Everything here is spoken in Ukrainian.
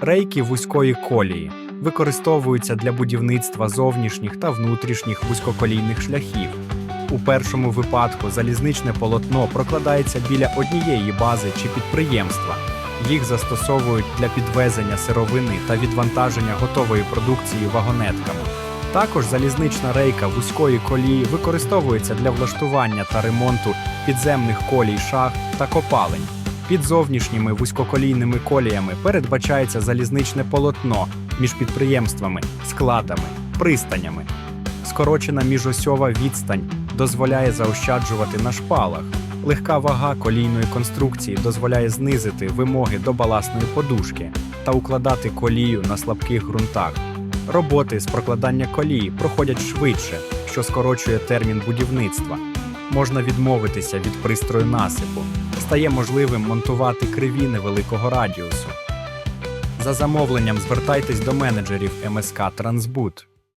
Рейки вузької колії використовуються для будівництва зовнішніх та внутрішніх вузькоколійних шляхів. У першому випадку залізничне полотно прокладається біля однієї бази чи підприємства. Їх застосовують для підвезення сировини та відвантаження готової продукції вагонетками. Також залізнична рейка вузької колії використовується для влаштування та ремонту підземних колій шахт та копалень. Під зовнішніми вузькоколійними коліями передбачається залізничне полотно між підприємствами, складами, пристанями. Скорочена міжосьова відстань дозволяє заощаджувати на шпалах. Легка вага колійної конструкції дозволяє знизити вимоги до баласної подушки та укладати колію на слабких ґрунтах. Роботи з прокладання колії проходять швидше, що скорочує термін будівництва. Можна відмовитися від пристрою насипу. Стає можливим монтувати криві невеликого радіусу. За замовленням звертайтесь до менеджерів МСК Трансбут.